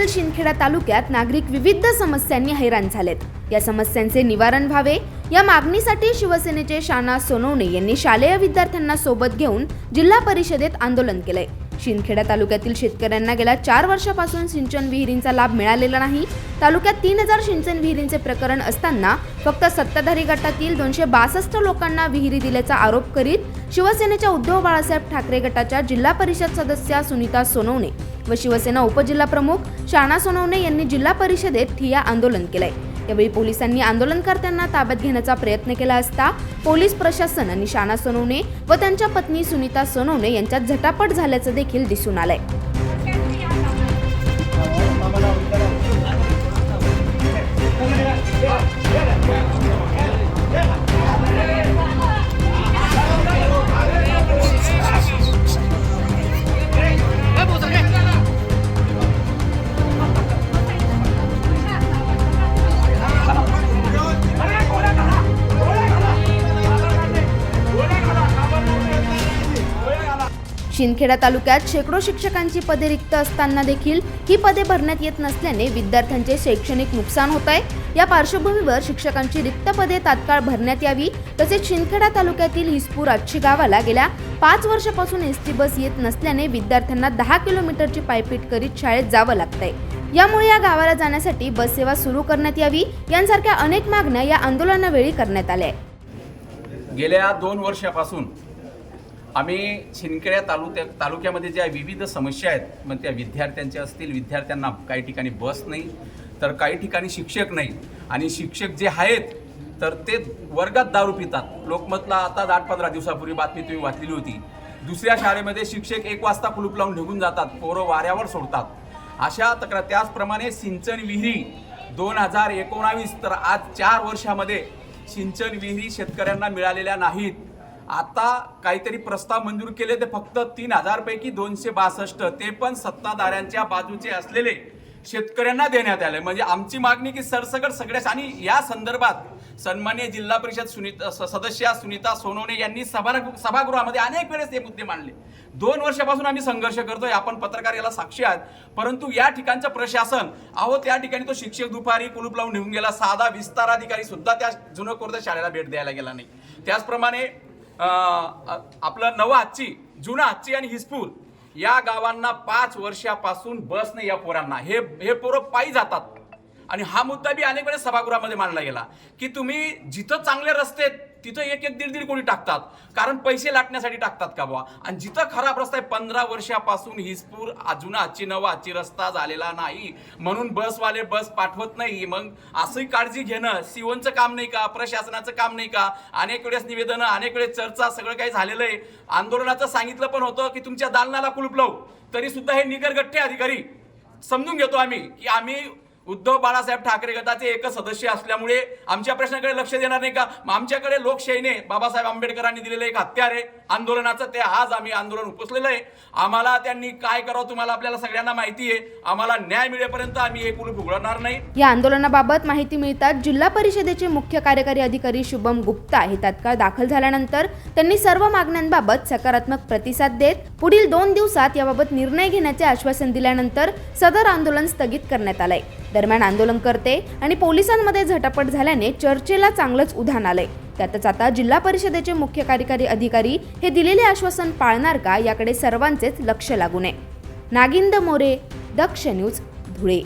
जिल्ह्यातील शिंदखेडा तालुक्यात नागरिक विविध समस्यांनी हैराण झालेत. या समस्यांचे निवारण व्हावे या मागणीसाठी शिवसेनेचे शाना सोनवणे यांनी शालेय विद्यार्थ्यांना सोबत घेऊन जिल्हा परिषदेत आंदोलन केलंय. शिंदखेडा तालुक्यातील शेतकऱ्यांना गेल्या चार वर्षापासून सिंचन विहिरींचा लाभ मिळालेला नाही. तालुक्यात तीन हजार सिंचन विहिरींचे प्रकरण असताना फक्त सत्ताधारी गटातील दोनशे बासष्ट लोकांना विहिरी दिल्याचा आरोप करीत शिवसेनेच्या उद्धव बाळासाहेब ठाकरे गटाच्या जिल्हा परिषद सदस्या सुनीता सोनवणे व शिवसेना उपजिल्हा प्रमुख शाणा सोनवणे यांनी जिल्हा परिषदेत ठिया आंदोलन केलंय. यावेळी पोलिसांनी आंदोलनकर्त्यांना ताब्यात घेण्याचा प्रयत्न केला असता पोलीस प्रशासन आणि शाणा सोनवणे व त्यांच्या पत्नी सुनीता सोनवणे यांच्यात झटापट झाल्याचं देखील दिसून आलंय. शिंदखेडा तालुक्यात शेकडो शिक्षकांची पदे रिक्त असताना देखील ही पदे भरण्यात येत नसल्याने विद्यार्थ्यांचे शैक्षणिक नुकसान होत आहे. या पार्श्वभूमीवर शिक्षकांची रिक्त पदे तात्काळ भरण्यात यावी तसेच शिंदखेडा तालुक्यातील हिसपूर आच्छी गावाला गेल्या पाच वर्षापासून एस टी बस येत नसल्याने विद्यार्थ्यांना दहा किलोमीटरची पायपीट करीत शाळेत जावं लागतंय. यामुळे या गावाला जाण्यासाठी बस सेवा सुरू करण्यात यावी यांसारख्या अनेक मागण्या या आंदोलनावेळी करण्यात आल्या. आहेत गेल्या दोन वर्षापासून आम्ही शिंदखेड्या तालुक्या तालुक्यामध्ये ज्या विविध समस्या आहेत मग त्या विद्यार्थ्यांच्या असतील विद्यार्थ्यांना काही ठिकाणी बस नाही तर काही ठिकाणी शिक्षक नाही. आणि शिक्षक जे आहेत तर ते वर्गात दारू पितात. लोकमतला आता आठ पंधरा दिवसापूर्वी बातमी तुम्ही वाचलेली होती. दुसऱ्या शाळेमध्ये शिक्षक एक वाजता कुलूप लावून निघून जातात पोरं वाऱ्यावर सोडतात. अशा तक्रार त्याचप्रमाणे सिंचन विहिरी दोन हजार एकोणावीस तर आज चार वर्षामध्ये सिंचन विहिरी शेतकऱ्यांना मिळालेल्या नाहीत. आता काहीतरी प्रस्ताव मंजूर केले ते फक्त तीन हजारपैकी दोनशे बासष्ट. ते पण सत्ताधाऱ्यांच्या बाजूचे असलेले शेतकऱ्यांना देण्यात आले. म्हणजे आमची मागणी की सरसकट सगळ्याच आणि या संदर्भात सन्मान्य जिल्हा परिषद सुनीता स- सदस्या सुनीता सोनवणे यांनी सभा सभागृहामध्ये अनेक वेळेस हे मुद्दे मांडले. दोन वर्षापासून आम्ही संघर्ष करतोय आपण पत्रकार याला साक्षी आहात. परंतु या ठिकाणचं प्रशासन अहो त्या ठिकाणी तो शिक्षक दुपारी कुलूप लावून निघून गेला. साधा विस्तार अधिकारी सुद्धा त्या जुनं कोरत्या शाळेला भेट द्यायला गेला नाही. त्याचप्रमाणे आपलं नवं आजची जुना आजची आणि हिसपूर या गावांना पाच वर्षापासून बस नाही या पोरांना. हे हे पोरं पायी जातात. आणि हा मुद्दा बी अनेक वेळेस सभागृहामध्ये मांडला गेला. की तुम्ही जिथं चांगले रस्ते आहेत, तिथं एक एक दीड दीड कोटी टाकतात. कारण पैसे लाटण्यासाठी टाकतात का बुवा? आणि जिथं खराब रस्ता आहे पंधरा वर्षापासून हिजपूर अजून आजची नवा आजची रस्ता झालेला नाही. म्हणून बसवाले बस पाठवत नाही. मग असंही काळजी घेणं सीओनचं काम नाही का? प्रशासनाचं काम नाही का? अनेक वेळेस निवेदनं अनेक वेळेस चर्चा सगळं काही झालेलं आहे. आंदोलनाचं सांगितलं पण होतं की तुमच्या दालनाला कुलूप लावू. तरी सुद्धा हे निगरगठ्ठे अधिकारी समजून घेतो आम्ही की आम्ही उद्धव बाळासाहेब ठाकरे गटाचे एकच सदस्य असल्यामुळे आमच्या प्रश्नाकडे लक्ष देणार नाही का? मग आमच्याकडे लोकशाहीने बाबासाहेब आंबेडकरांनी दिलेलं एक हत्यार आहे. आंदोलनाचं ते आज आम्ही आंदोलन उपसलेलं आहे. आम्हाला त्यांनी काय करावं तुम्हाला आपल्याला सगळ्यांना माहिती आहे. आम्हाला न्याय मिळेपर्यंत आम्ही हे कुलूप उघडणार नाही. या आंदोलनाबाबत माहिती मिळताच जिल्हा परिषदेचे मुख्य कार्यकारी अधिकारी शुभम गुप्ता हे तात्काळ दाखल झाल्यानंतर त्यांनी सर्व मागण्यांबाबत सकारात्मक प्रतिसाद देत पुढील दोन दिवसात याबाबत निर्णय घेण्याचे आश्वासन दिल्यानंतर सदर आंदोलन स्थगित करण्यात आलंय. दरम्यान आंदोलनकर्ते आणि पोलिसांमध्ये झटापट झाल्याने चर्चेला चांगलंच उधाण आलंय. त्यातच आता जिल्हा परिषदेचे मुख्य कार्यकारी अधिकारी हे दिलेले आश्वासन पाळणार का याकडे सर्वांचेच लक्ष लागू नये नागिंद मोरे दक्ष न्यूज धुळे.